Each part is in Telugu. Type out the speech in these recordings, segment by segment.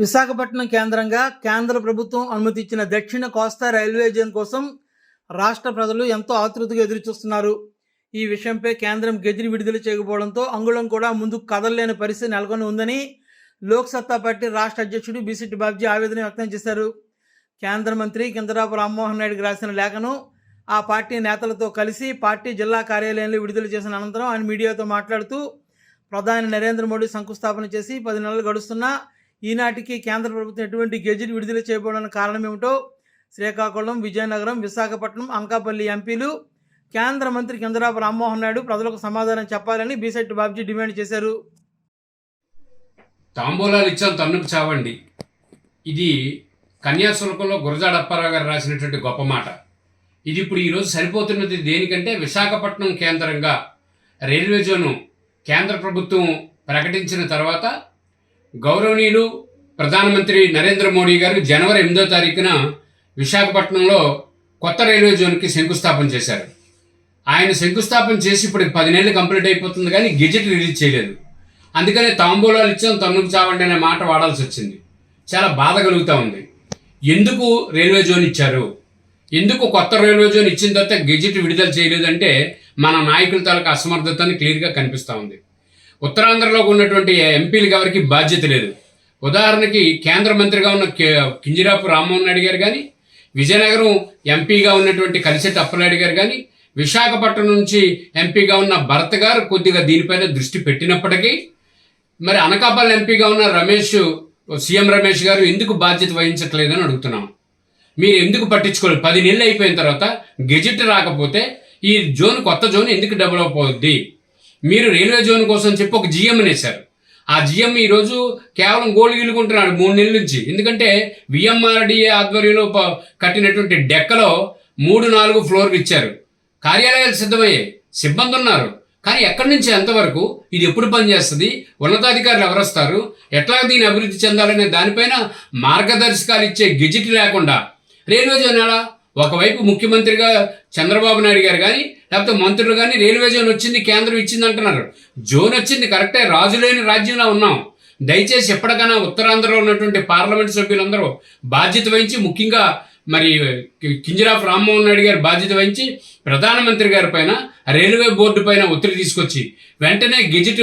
విశాఖపట్నం కేంద్రంగా కేంద్ర ప్రభుత్వం అనుమతించిన దక్షిణ కోస్తా రైల్వే జోన్ కోసం రాష్ట్ర ప్రజలు ఎంతో ఆతృతగా ఎదురుచూస్తున్నారు. ఈ విషయంపై కేంద్రం గెజిని విడుదల చేయకపోవడంతో అంగుళం కూడా ముందుకు కదలలేని పరిస్థితి నెలకొని ఉందని లోక్సత్తా పార్టీ రాష్ట్ర అధ్యక్షుడు బీసీటీ బాబ్జీ ఆవేదన వ్యక్తం చేశారు. కేంద్ర మంత్రి కిందరాపు రామ్మోహన్ నాయుడుకి రాసిన లేఖను ఆ పార్టీ నేతలతో కలిసి పార్టీ జిల్లా కార్యాలయంలో విడుదల చేసిన అనంతరం ఆయన మీడియాతో మాట్లాడుతూ ప్రధాని నరేంద్ర మోడీ శంకుస్థాపన చేసి పది నెలలు గడుస్తున్నా ఈనాటికి కేంద్ర ప్రభుత్వం ఎటువంటి గెజిట్ విడుదల చేయబోవడానికి కారణం ఏమిటో శ్రీకాకుళం విజయనగరం విశాఖపట్నం అంకాపల్లి ఎంపీలు కేంద్ర మంత్రి కిందరాపు రామ్మోహన్ నాయుడు ప్రజలకు సమాధానం చెప్పాలని బీసెట్ బాబ్జీ డిమాండ్ చేశారు. తాంబూలాలు ఇచ్చాం తన్నుకు చావండి. ఇది కన్యాశుల్కంలో గురజాడ అప్పారావు గారు రాసినటువంటి గొప్ప మాట. ఇది ఇప్పుడు ఈరోజు సరిపోతున్నది దేనికంటే విశాఖపట్నం కేంద్రంగా రైల్వే జోను కేంద్ర ప్రభుత్వం ప్రకటించిన తర్వాత గౌరవనీయులు ప్రధానమంత్రి నరేంద్ర మోడీ గారు జనవరి ఎనిమిదో తారీఖున విశాఖపట్నంలో కొత్త రైల్వే జోన్కి శంకుస్థాపన చేశారు. ఆయన శంకుస్థాపన చేసి ఇప్పుడు పది నెలలు కంప్లీట్ అయిపోతుంది కానీ గెజెట్ రిలీజ్ చేయలేదు. అందుకనే తాంబూలాలు ఇచ్చాం తన్నుకు చావండి అనే మాట వాడాల్సి వచ్చింది. చాలా బాధ కలుగుతూ ఉంది. ఎందుకు రైల్వే జోన్ ఇచ్చారు? ఎందుకు కొత్త రైల్వే జోన్ ఇచ్చిన తర్వాత గెజెట్ విడుదల చేయలేదంటే మన నాయకుల తాలూకు అసమర్థతని క్లియర్గా కనిపిస్తూ ఉంది. ఉత్తరాంధ్రలో ఉన్నటువంటి ఎంపీలకు ఎవరికి బాధ్యత లేదు. ఉదాహరణకి కేంద్ర మంత్రిగా ఉన్న కింజిరాపు కింజరాపు రామ్మోహన్ నాయుడు గారు కానీ విజయనగరం ఎంపీగా ఉన్నటువంటి కలిసెట్టి అప్పలనాయుడు గారు కానీ విశాఖపట్నం నుంచి ఎంపీగా ఉన్న భరత్ గారు కొద్దిగా దీనిపైన దృష్టి పెట్టినప్పటికీ మరి అనకాపల్లి ఎంపీగా ఉన్న రమేష్ సీఎం రమేష్ గారు ఎందుకు బాధ్యత వహించట్లేదని అడుగుతున్నాం. మీరు ఎందుకు పట్టించుకోలేదు పది నెలలు అయిపోయిన తర్వాత గెజిట్ రాకపోతే ఈ జోన్ కొత్త జోన్ ఎందుకు డెవలప్ అవుద్ది? మీరు రైల్వే జోన్ కోసం చెప్పి ఒక జిఎం వేశారు ఆ జిఎం ఈరోజు కేవలం గోల్డ్ గిలుకుంటున్నాడు మూడు నెలల నుంచి. ఎందుకంటే విఎంఆర్డిఏ ఆధ్వర్యంలో కట్టినటువంటి డెక్కలో మూడు నాలుగు ఫ్లోర్లు ఇచ్చారు. కార్యాలయాలు సిద్ధమయ్యాయి. సిబ్బంది ఉన్నారు. కానీ ఎక్కడి నుంచి ఎంతవరకు? ఇది ఎప్పుడు పనిచేస్తుంది? ఉన్నతాధికారులు ఎవరొస్తారు ఎట్లా దీన్ని అభివృద్ధి చెందాలనే దానిపైన మార్గదర్శకాలు ఇచ్చే గెజిట్ లేకుండా. రైల్వే జోన్ ఎలా? ఒకవైపు ముఖ్యమంత్రిగా చంద్రబాబు నాయుడు గారు కానీ లేకపోతే మంత్రులు కానీ రైల్వే జోన్ వచ్చింది కేంద్రం ఇచ్చింది అంటున్నారు. జోన్ వచ్చింది కరెక్టే రాజు లేని రాజ్యంలో ఉన్నాం. దయచేసి ఎప్పటికైనా ఉత్తరాంధ్రలో ఉన్నటువంటి పార్లమెంట్ సభ్యులందరూ బాధ్యత వహించి ముఖ్యంగా మరి కి- కింజరాపు రామ్మోహన్ నాయుడు గారు బాధ్యత వహించి ప్రధానమంత్రి గారి పైన రైల్వే బోర్డు పైన ఒత్తిడి తీసుకొచ్చి వెంటనే గెజిట్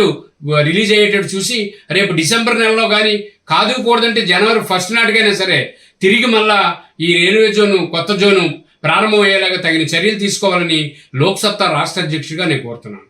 రిలీజ్ అయ్యేటట్టు చూసి రేపు డిసెంబర్ నెలలో కానీ కాదు కూడదంటే జనవరి ఫస్ట్ నాటికైనా సరే తిరిగి మళ్ళా ఈ రైల్వే జోను కొత్త జోను ప్రారంభమయ్యేలాగా తగిన చర్యలు తీసుకోవాలని లోక్సత్తా రాష్ట్ర అధ్యక్షుడిగా నేను కోరుతున్నాను.